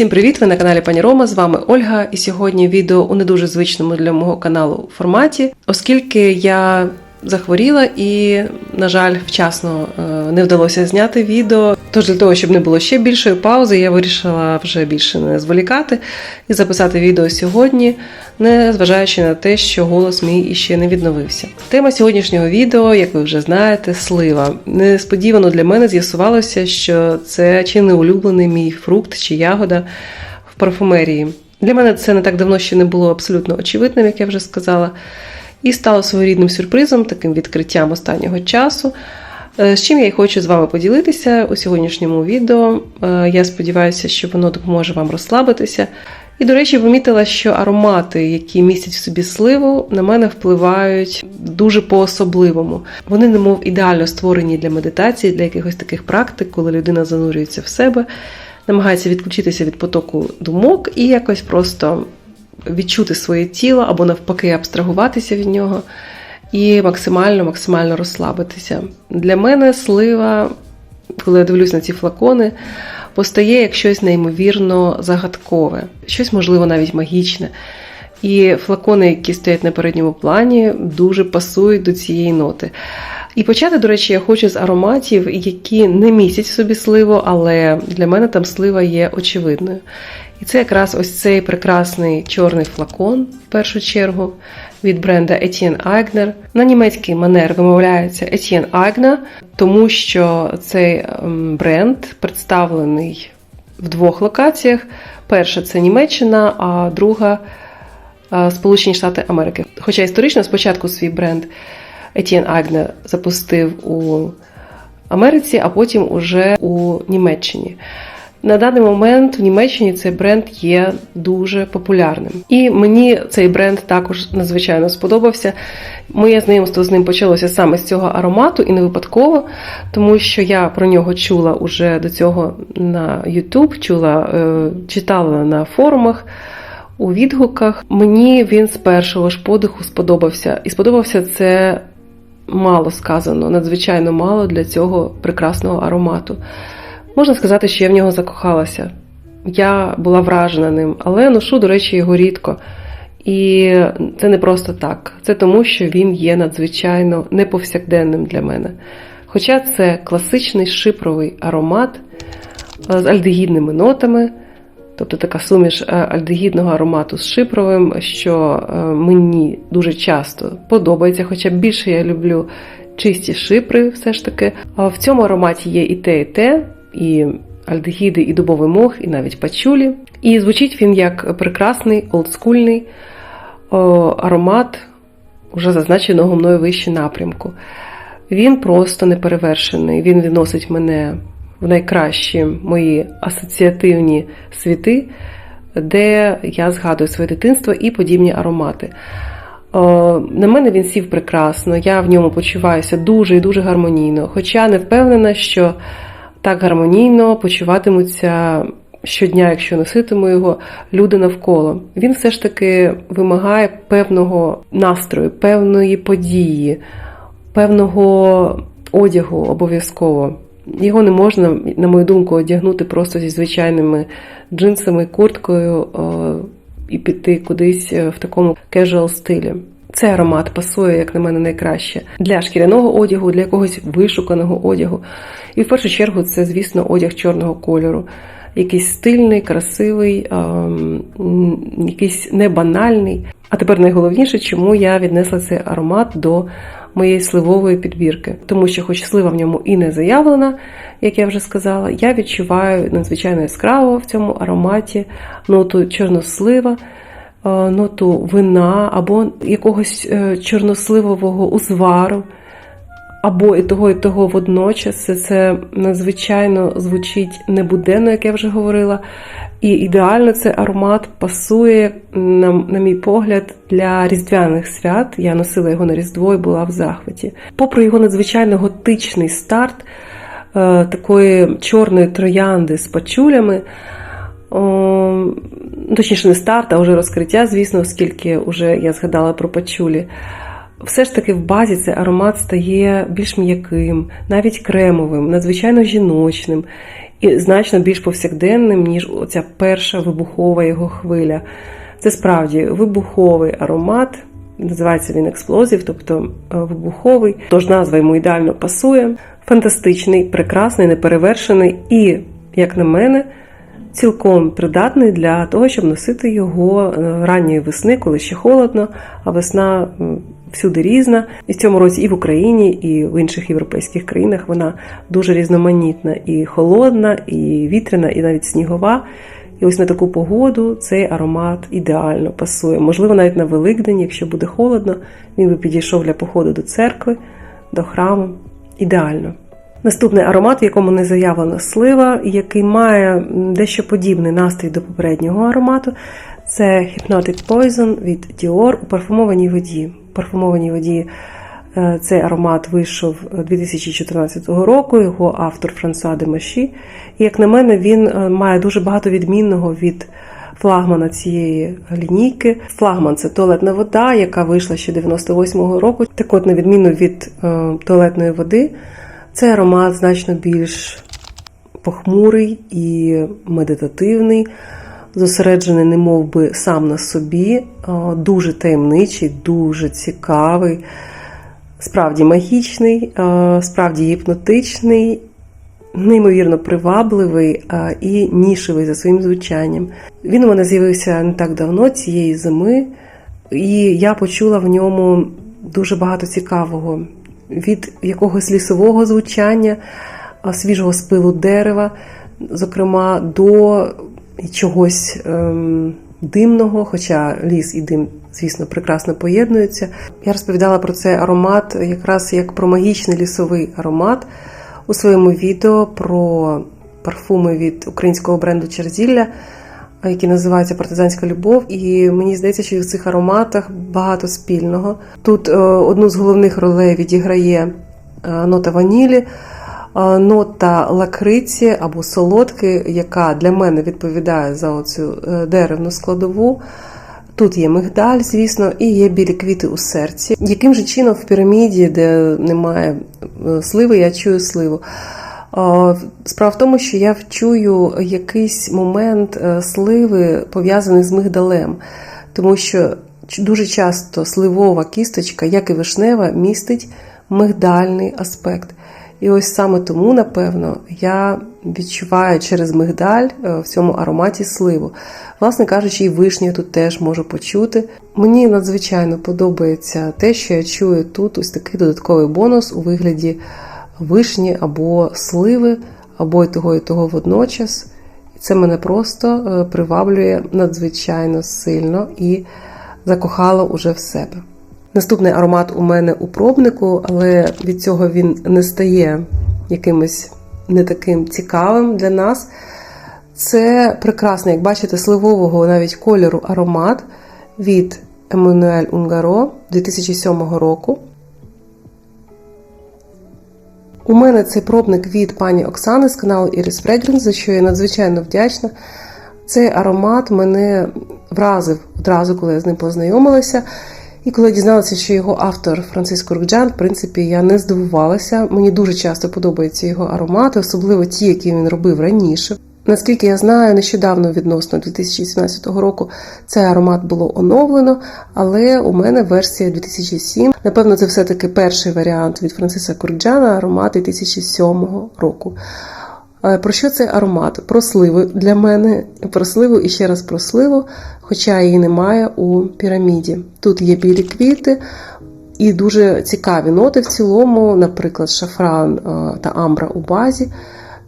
Всім привіт! Ви на каналі Пані Рома. З вами Ольга. І сьогодні відео у не дуже звичному для мого каналу форматі, оскільки я захворіла і, на жаль, вчасно е, не вдалося зняти відео. Тож для того, щоб не було ще більшої паузи, я вирішила вже більше не зволікати і записати відео сьогодні, не зважаючи на те, що голос мій іще не відновився. Тема сьогоднішнього відео, як ви вже знаєте, слива. Несподівано для мене з'ясувалося, що це чи не улюблений мій фрукт чи ягода в парфумерії. Для мене це не так давно ще не було абсолютно очевидним, як я вже сказала, і стало своєрідним сюрпризом, таким відкриттям останнього часу. Е, З чим я й хочу з вами поділитися у сьогоднішньому відео. Е, Я сподіваюся, що воно допоможе вам розслабитися. І, до речі, помітила, що аромати, які містять в собі сливу, на мене впливають дуже по-особливому. Вони, немов ідеально створені для медитації, для якихось таких практик, коли людина занурюється в себе, намагається відключитися від потоку думок і якось просто відчути своє тіло або навпаки абстрагуватися від нього і максимально максимально розслабитися. Для мене слива, коли я дивлюсь на ці флакони, постає як щось неймовірно загадкове, щось, можливо, навіть магічне. І флакони, які стоять на передньому плані, дуже пасують до цієї ноти. І почати, до речі, я хочу з ароматів, які не містять в собі сливу, але для мене там слива є очевидною. І це якраз ось цей прекрасний чорний флакон, в першу чергу, від бренда Etienne Eigner. На німецький манер вимовляється Etienne Eigner, тому що цей ем, бренд представлений в двох локаціях. Перша це Німеччина, а друга е, Сполучені Штати Америки. Хоча історично спочатку свій бренд Etienne Eigner запустив у Америці, а потім уже у Німеччині. На даний момент в Німеччині цей бренд є дуже популярним. І мені цей бренд також надзвичайно сподобався. Моє знайомство з ним почалося саме з цього аромату і не випадково, тому що я про нього чула уже до цього на YouTube, чула, е, читала на форумах. У відгуках мені він з першого ж подиху сподобався. І сподобався це мало сказано, надзвичайно мало для цього прекрасного аромату. Можна сказати, що я в нього закохалася. Я була вражена ним, але ношу, до речі, його рідко. І це не просто так. Це тому, що він є надзвичайно неповсякденним для мене. Хоча це класичний шипровий аромат з альдегідними нотами, тобто така суміш е, альдегідного аромату з шипровим, що е, мені дуже часто подобається, хоча більше я люблю чисті шипри, все ж таки. А в цьому ароматі є і те, і те і альдегіди, і дубовий мох, і навіть пачулі. І звучить він як прекрасний олдскульний аромат уже зазначеного мною вище напрямку. Він просто неперевершений. Він відносить мене в найкращі мої асоціативні світи, де я згадую своє дитинство і подібні аромати. На мене він сів прекрасно, я в ньому почуваюся дуже і дуже гармонійно, хоча не впевнена, що так гармонійно почуватимуться щодня, якщо носитиму його, люди навколо. Він все ж таки вимагає певного настрою, певної події, певного одягу обов'язково. Його не можна, на мою думку, одягнути просто зі звичайними джинсами, курткою і піти кудись в такому casual стилі. Цей аромат пасує, як на мене, найкраще для шкіряного одягу, для якогось вишуканого одягу. І в першу чергу це, звісно, одяг чорного кольору. Якийсь стильний, красивий, якийсь небанальний. А тепер найголовніше, чому я віднесла цей аромат до моєї сливової підбірки. Тому що, хоч слива в ньому і не заявлена, як я вже сказала, я відчуваю надзвичайно яскраво в цьому ароматі ноту чорнослива. Е, ноту вина або якогось е, чорносливового узвару, або і того, і того водночас. Це надзвичайно звучить небуденно, як я вже говорила. І ідеально цей аромат пасує, на, на мій погляд, для різдвяних свят. Я носила його на Різдво і була в захваті. Попри його надзвичайно готичний старт е, такої чорної троянди з пачулями. Точніше, не старт, а вже розкриття, звісно, оскільки вже я згадала про пачулі. Все ж таки в базі цей аромат стає більш м'яким, навіть кремовим, надзвичайно жіночним. і значно більш повсякденним, ніж оця перша вибухова його хвиля. Це справді вибуховий аромат. Називається він експлозив, тобто е, вибуховий. Тож назва йому ідеально пасує. Фантастичний, прекрасний, неперевершений і, як на мене, цілком придатний для того, щоб носити його е, ранньої весни, коли ще холодно, а весна всюди різна. І в цьому році і в Україні, і в інших європейських країнах вона дуже різноманітна, і холодна, і вітряна, і навіть снігова. І ось на таку погоду цей аромат ідеально пасує. Можливо, навіть на Великдень, якщо буде холодно, він би підійшов для походу до церкви, до храму. Ідеально. Наступний аромат, в якому не заявлена слива, який має дещо подібний настрій до попереднього аромату, це Hypnotic Poison від Dior у парфумованій воді. У парфумованій воді е, цей аромат вийшов 2014 року, його автор Франсуа де Маші. І, як на мене, він е, має дуже багато відмінного від флагмана цієї лінійки. Флагман це туалетна вода, яка вийшла ще 98-го року. Так от, на відміну від е, туалетної води, цей аромат значно більш похмурий і медитативний, зосереджений, не би, сам на собі, е, дуже таємничий, дуже цікавий, справді магічний, е, справді гіпнотичний. Неймовірно привабливий і нішевий за своїм звучанням. Він у мене з'явився не так давно, цієї зими, і я почула в ньому дуже багато цікавого від якогось лісового звучання, свіжого спилу дерева, зокрема, до чогось ем, димного, хоча ліс і дим, звісно, прекрасно поєднуються. Я розповідала про цей аромат якраз як про магічний лісовий аромат у своєму відео про парфуми від українського бренду Черзілля, які називаються Партизанська любов. І мені здається, що в цих ароматах багато спільного. Тут е, одну з головних ролей відіграє е, нота ванілі, нота лакриці або солодки, яка для мене відповідає за оцю е, деревну складову. Тут є мигдаль, звісно, і є білі квіти у серці. Яким же чином в піраміді, де немає е, сливи, я чую сливу? Справа в тому, що я вчую якийсь момент е, сливи пов'язаний з мигдалем, тому що дуже часто сливова кісточка, як і вишнева, містить мигдальний аспект. І ось саме тому, напевно, я відчуваю через мигдаль е, в цьому ароматі сливу. Власне кажучи, і вишню я тут теж можу почути. Мені надзвичайно подобається те, що я чую тут ось такий додатковий бонус у вигляді вишні або сливи, або й того, і того водночас. І це мене просто е, приваблює надзвичайно сильно і закохало уже в себе. Наступний аромат у мене у пробнику, але від цього він не стає якимось не таким цікавим для нас. Це прекрасний, як бачите, сливового навіть кольору аромат від Еммануель Унгаро 2007 року. У мене цей пробник від пані Оксани з каналу Iris Fragrance, за що я надзвичайно вдячна. Цей аромат мене вразив одразу, коли я з ним познайомилася. І коли я дізналася, що його автор Франциско Рукджан, в принципі, я не здивувалася. Мені дуже часто подобаються його аромати, особливо ті, які він робив раніше. Наскільки я знаю, нещодавно відносно 2017 року цей аромат було оновлено, але у мене версія 2007. Напевно, це все-таки перший варіант від Франциса Курджана, аромат 2007 року. Е, Про що цей аромат? Про сливу для мене, про сливу і ще раз про сливу, хоча її немає у піраміді. Тут є білі квіти і дуже цікаві ноти в цілому, наприклад, шафран е, та амбра у базі.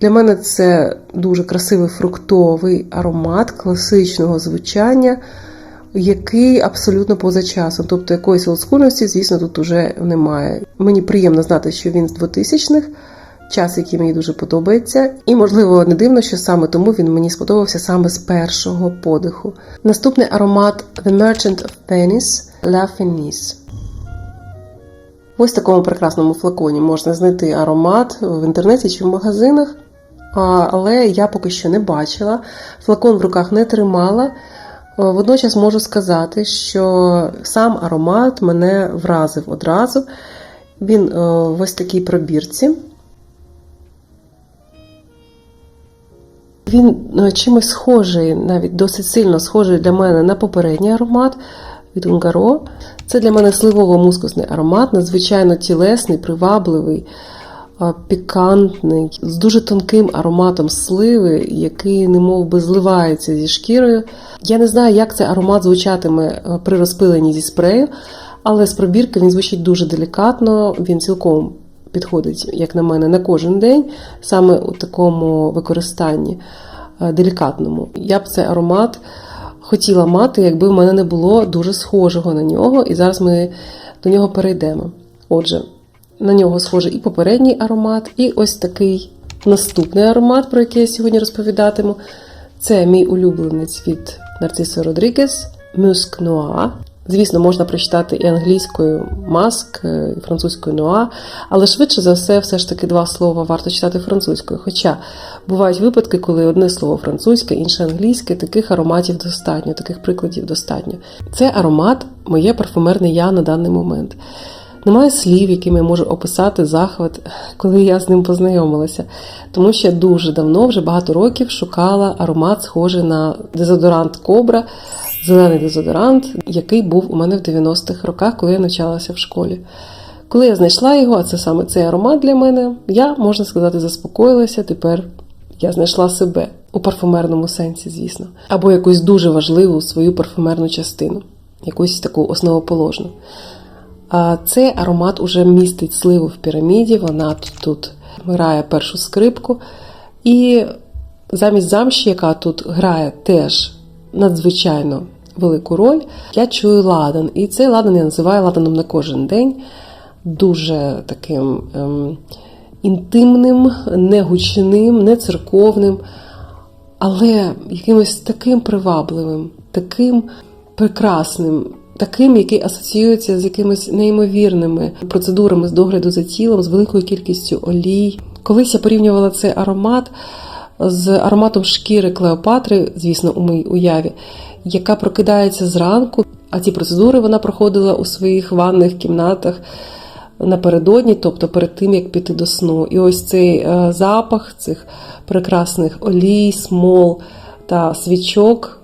Для мене це дуже красивий фруктовий аромат класичного звучання, який абсолютно поза часом. Тобто якоїсь олдскульності, звісно, тут уже немає. Мені приємно знати, що він з 2000-х, час, який мені дуже подобається. І, можливо, не дивно, що саме тому він мені сподобався саме з першого подиху. Наступний аромат The Merchant of Venice La Fenice. Ось в такому прекрасному флаконі можна знайти аромат в інтернеті чи в магазинах, але я поки що не бачила. Флакон в руках не тримала. Е, Водночас можу сказати, що сам аромат мене вразив одразу. Він е, ось такій пробірці. Він е, чимось схожий, навіть досить сильно схожий для мене на попередній аромат від Унгаро. Це для мене сливово-мускусний аромат, надзвичайно тілесний, привабливий, е, пікантний, з дуже тонким ароматом сливи, який немов би зливається зі шкірою. Я не знаю, як цей аромат звучатиме е, при розпиленні зі спрею, але з пробірки він звучить дуже делікатно, він цілком підходить, як на мене, на кожен день, саме у такому використанні е, делікатному. Я б цей аромат хотіла мати, якби в мене не було дуже схожого на нього, і зараз ми до нього перейдемо. Отже, на нього схожий і попередній аромат, і ось такий наступний аромат, про який я сьогодні розповідатиму. Це мій улюбленець від Нарцисо Родрігес Musk Noir. Звісно, можна прочитати і англійською маск, і французькою нуа, але швидше за все, все ж таки два слова варто читати французькою. Хоча бувають випадки, коли одне слово французьке, інше англійське, таких ароматів достатньо, таких прикладів достатньо. Це аромат моє парфумерне я на даний момент. Немає слів, якими я можу описати захват, коли я з ним познайомилася, тому що дуже давно, вже багато років, шукала аромат, схожий на дезодорант Кобра, зелений дезодорант, який був у мене в 90-х роках, коли я навчалася в школі. Коли я знайшла його, а це саме цей аромат для мене, я, можна сказати, заспокоїлася. Тепер я знайшла себе у парфумерному сенсі, звісно, або якусь дуже важливу свою парфумерну частину, якусь таку основоположну. А цей аромат уже містить сливу в піраміді, вона тут, тут грає першу скрипку. І замість замші, яка тут грає теж надзвичайно велику роль, я чую ладан. І цей ладан я називаю ладаном на кожен день, дуже таким ем, інтимним, не гучним, не церковним, але якимось таким привабливим, таким прекрасним. Таким, який асоціюється з якимись неймовірними процедурами з догляду за тілом, з великою кількістю олій. Колись я порівнювала цей аромат з ароматом шкіри Клеопатри, звісно, у моїй уяві, яка прокидається зранку, а ці процедури вона проходила у своїх ванних кімнатах напередодні, тобто перед тим, як піти до сну. І ось цей е, запах цих прекрасних олій, смол та свічок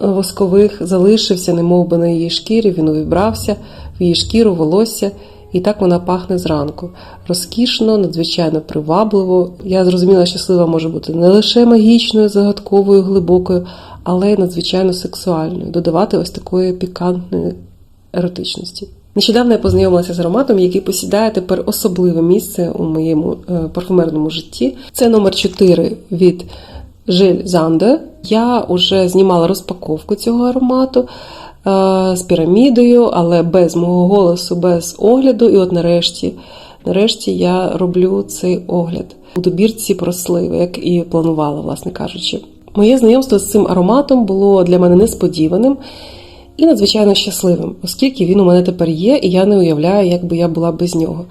воскових залишився, немов би на її шкірі, він увібрався в її шкіру, волосся, і так вона пахне зранку. Розкішно, надзвичайно привабливо. Я зрозуміла, що слива може бути не лише магічною, загадковою, глибокою, але й надзвичайно сексуальною, додавати ось такої пікантної еротичності. Нещодавно я познайомилася з ароматом, який посідає тепер особливе місце у моєму парфумерному житті. Це номер 4 від Жиль Занде. Я вже знімала розпаковку цього аромату е, з пірамідою, але без мого голосу, без огляду. І от нарешті нарешті я роблю цей огляд у добірці про сливи, як і планувала, власне кажучи. Моє знайомство з цим ароматом було для мене несподіваним і надзвичайно щасливим, оскільки він у мене тепер є, і я не уявляю, як би я була без нього.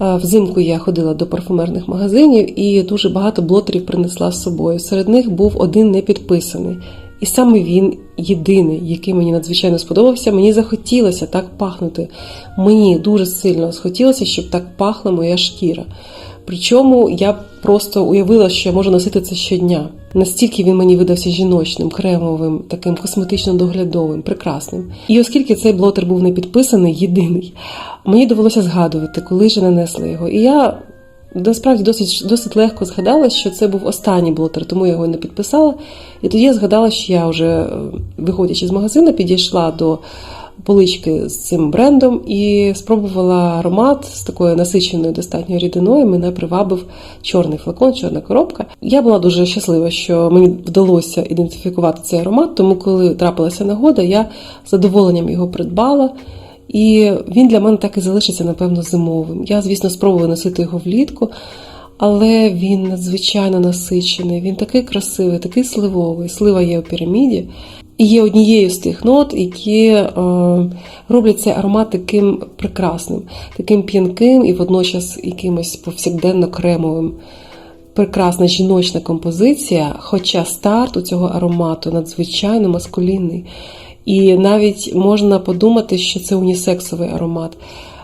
Взимку я ходила до парфумерних магазинів і дуже багато блотерів принесла з собою. Серед них був один непідписаний. І саме він єдиний, який мені надзвичайно сподобався. Мені захотілося так пахнути. Мені дуже сильно схотілося, щоб так пахла моя шкіра. Причому я просто уявила, що я можу носити це щодня. Настільки він мені видався жіночним, кремовим, таким косметично-доглядовим, прекрасним. І оскільки цей блотер був не підписаний, єдиний, мені довелося згадувати, коли ж нанесла його. І я насправді досить досить легко згадала, що це був останній блотер, тому я його не підписала. І тоді я згадала, що я вже, виходячи з магазину, підійшла до полички з цим брендом і спробувала аромат з такою насиченою достатньо рідиною. Мене привабив чорний флакон, чорна коробка. Я була дуже щаслива, що мені вдалося ідентифікувати цей аромат, тому коли трапилася нагода, я задоволенням його придбала. І він для мене так і залишиться, напевно, зимовим. Я, звісно, спробую носити його влітку, але він надзвичайно насичений, він такий красивий, такий сливовий. Слива є у піраміді. І є однією з тих нот, які е, роблять цей аромат таким прекрасним, таким п'янким і водночас якимось повсякденно кремовим. Прекрасна жіночна композиція, хоча старт у цього аромату надзвичайно маскулінний. І навіть можна подумати, що це унісексовий аромат.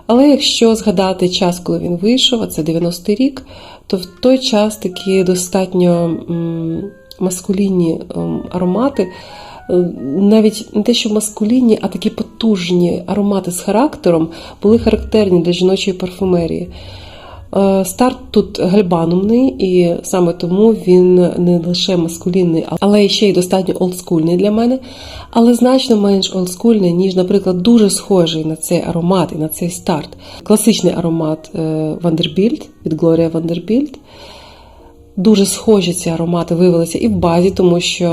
Але якщо згадати час, коли він вийшов, а це 90-й рік, то в той час такі достатньо маскулінні ем, аромати, е, навіть не те, що маскулінні, а такі потужні аромати з характером були характерні для жіночої парфумерії. Е, Старт тут гальбанумний, і саме тому він не лише маскулінний, але ще й достатньо олдскульний для мене, але значно менш олдскульний, ніж, наприклад, дуже схожий на цей аромат і на цей старт. Класичний аромат Вандербільд від Глорія Вандербільд. Дуже схожі ці аромати виявилися і в базі, тому що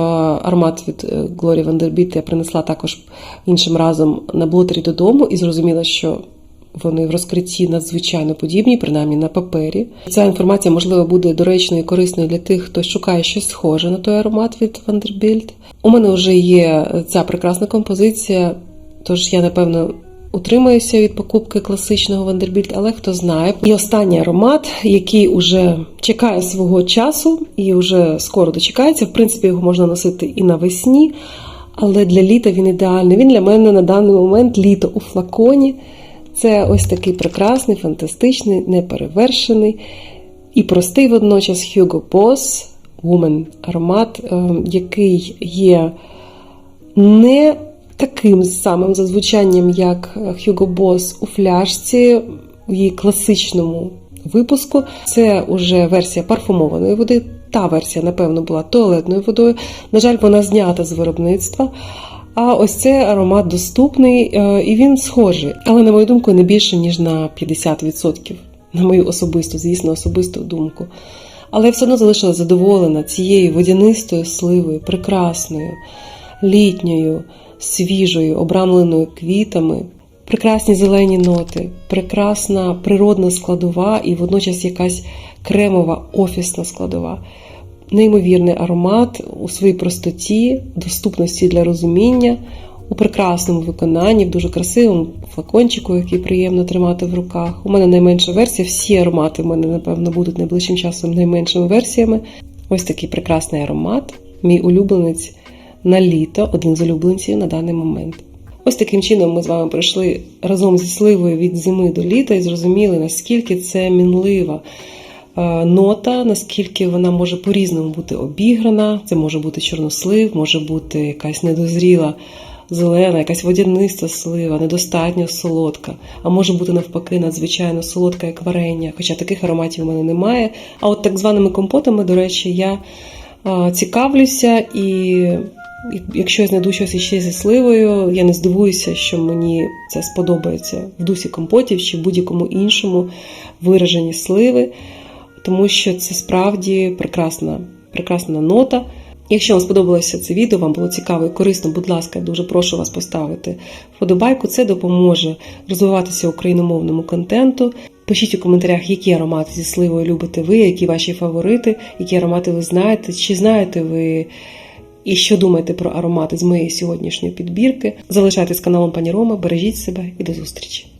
аромат від Глорі Вандербіт я принесла також іншим разом на блотері додому і зрозуміла, що вони в розкритті надзвичайно подібні, принаймні на папері. Ця інформація, можливо, буде доречною і корисною для тих, хто шукає щось схоже на той аромат від Вандербільд. У мене вже є ця прекрасна композиція, тож я, напевно, утримуюся від покупки класичного Вандербільд, але хто знає. І останній аромат, який уже чекає свого часу і вже скоро дочекається. В принципі, його можна носити і навесні, але для літа він ідеальний. Він для мене на даний момент літо у флаконі. Це ось такий прекрасний, фантастичний, неперевершений і простий водночас Hugo Boss Woman аромат, який є не таким самим за звучанням, як Hugo Boss у фляжці в її класичному випуску. Це вже версія парфумованої води. Та версія, напевно, була туалетною водою. На жаль, вона знята з виробництва. А ось цей аромат доступний і він схожий, але, на мою думку, не більше, ніж на 50%. На мою особисту, звісно, особисту думку. Але я все одно залишилася задоволена цією водянистою сливою, прекрасною, літньою, свіжою, обрамленою квітами, прекрасні зелені ноти, прекрасна природна складова і водночас якась кремова офісна складова. Неймовірний аромат у своїй простоті, доступності для розуміння, у прекрасному виконанні, в дуже красивому флакончику, який приємно тримати в руках. У мене найменша версія, всі аромати в мене, напевно, будуть найближчим часом найменшими версіями. Ось такий прекрасний аромат, мій улюбленець на літо, один з улюбленців на даний момент. Ось таким чином ми з вами пройшли разом зі сливою від зими до літа і зрозуміли, наскільки це мінлива нота, наскільки вона може по-різному бути обіграна. Це може бути чорнослив, може бути якась недозріла зелена, якась водяниста слива, недостатньо солодка, а може бути навпаки надзвичайно солодка, як варення. Хоча таких ароматів у мене немає. А от так званими компотами, до речі, я цікавлюся і. Якщо я знайду щось іще зі сливою, я не здивуюся, що мені це сподобається в дусі компотів чи будь-якому іншому вираженні сливи, тому що це справді прекрасна, прекрасна нота. Якщо вам сподобалося це відео, вам було цікаво і корисно, будь ласка, дуже прошу вас поставити вподобайку. Це допоможе розвиватися україномовному контенту. Пишіть у коментарях, які аромати зі сливою любите ви, які ваші фаворити, які аромати ви знаєте, чи знаєте ви. І що думаєте про аромати з моєї сьогоднішньої підбірки? Залишайтесь каналом Пані Рома, бережіть себе і до зустрічі!